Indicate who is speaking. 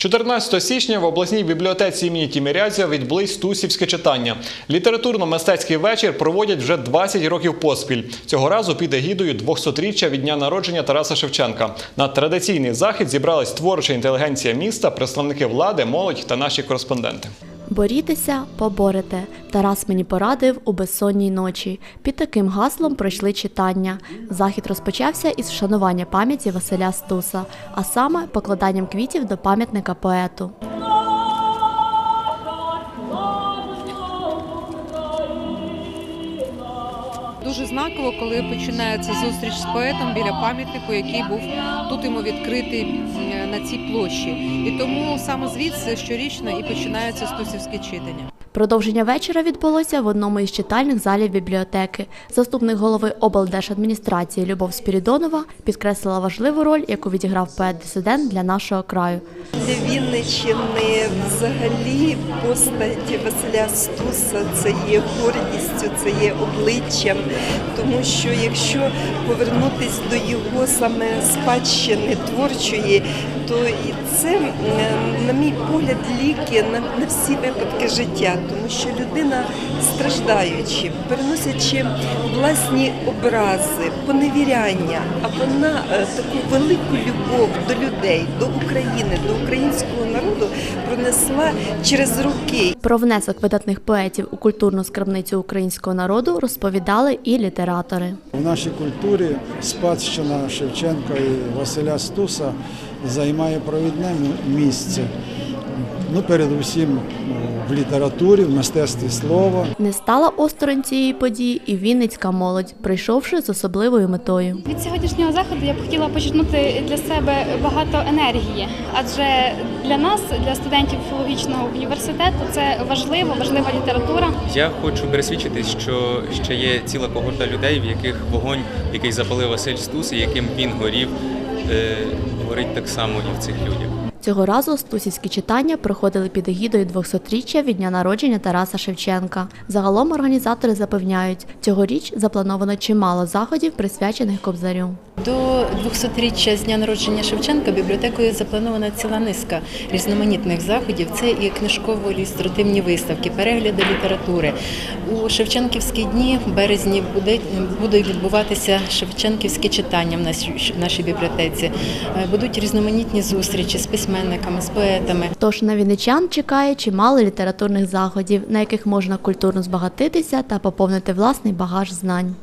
Speaker 1: 14 січня в обласній бібліотеці імені Тімірязя відбулись Тусівське читання. Літературно-мистецький вечір проводять вже 20 років поспіль. Цього разу під егідою 200-річчя від дня народження Тараса Шевченка. На традиційний захід зібралась творча інтелігенція міста, представники влади, молодь та наші кореспонденти.
Speaker 2: Борітеся, поборете. Тарас мені порадив у безсонній ночі. Під таким гаслом пройшли читання. Захід розпочався із вшанування пам'яті Василя Стуса, а саме покладанням квітів до пам'ятника поету.
Speaker 3: Дуже знаково, коли починається зустріч з поетом біля пам'ятнику, який був тут йому відкритий на цій площі. І тому саме звідси щорічно і починається стусівське читання.
Speaker 2: Продовження вечора відбулося в одному із читальних залів бібліотеки. Заступник голови облдержадміністрації Любов Спірідонова підкреслила важливу роль, яку відіграв поет-дисидент для нашого краю.
Speaker 4: Для Вінниччини взагалі постать Василя Стуса це є гордістю, це є обличчям, тому що якщо повернутись до його саме спадщини творчої, то і це, на мій погляд, ліки на всі випадки життя, тому що людина страждаючи, переносячи власні образи, поневіряння, а вона е, таку велику любов до людей, до України, до українського народу пронесла через роки.
Speaker 2: Про внесок видатних поетів у культурну скарбницю українського народу розповідали і літератори.
Speaker 5: В нашій культурі спадщина Шевченка і Василя Стуса займає провідне місце. Ну, передусім в літературі, в мистецтві слова.
Speaker 2: Не стала осторонь цієї події і вінницька молодь, прийшовши з особливою метою.
Speaker 6: Від сьогоднішнього заходу я б хотіла почерпнути для себе багато енергії, адже для нас, для студентів філологічного університету, це важливо, важлива література.
Speaker 7: Я хочу пересвідчитись, що ще є ціла когорта людей, в яких вогонь, який запалив Василь Стус, і яким він горів, е, горить так само і в цих людях.
Speaker 2: Цього разу стусівські читання проходили під егідою 200-річчя від дня народження Тараса Шевченка. Загалом організатори запевняють, цьогоріч заплановано чимало заходів, присвячених Кобзарю.
Speaker 8: До 200-річчя з дня народження Шевченка бібліотекою запланована ціла низка різноманітних заходів. Це і книжково-ілюстративні виставки, перегляди літератури. У Шевченківські дні в березні буде, будуть відбуватися Шевченківські читання в нашій, в нашій бібліотеці. Е, Будуть різноманітні зустрічі з письменниками, з поетами.
Speaker 2: Тож на вінничан чекає чимало літературних заходів, на яких можна культурно збагатитися та поповнити власний багаж знань.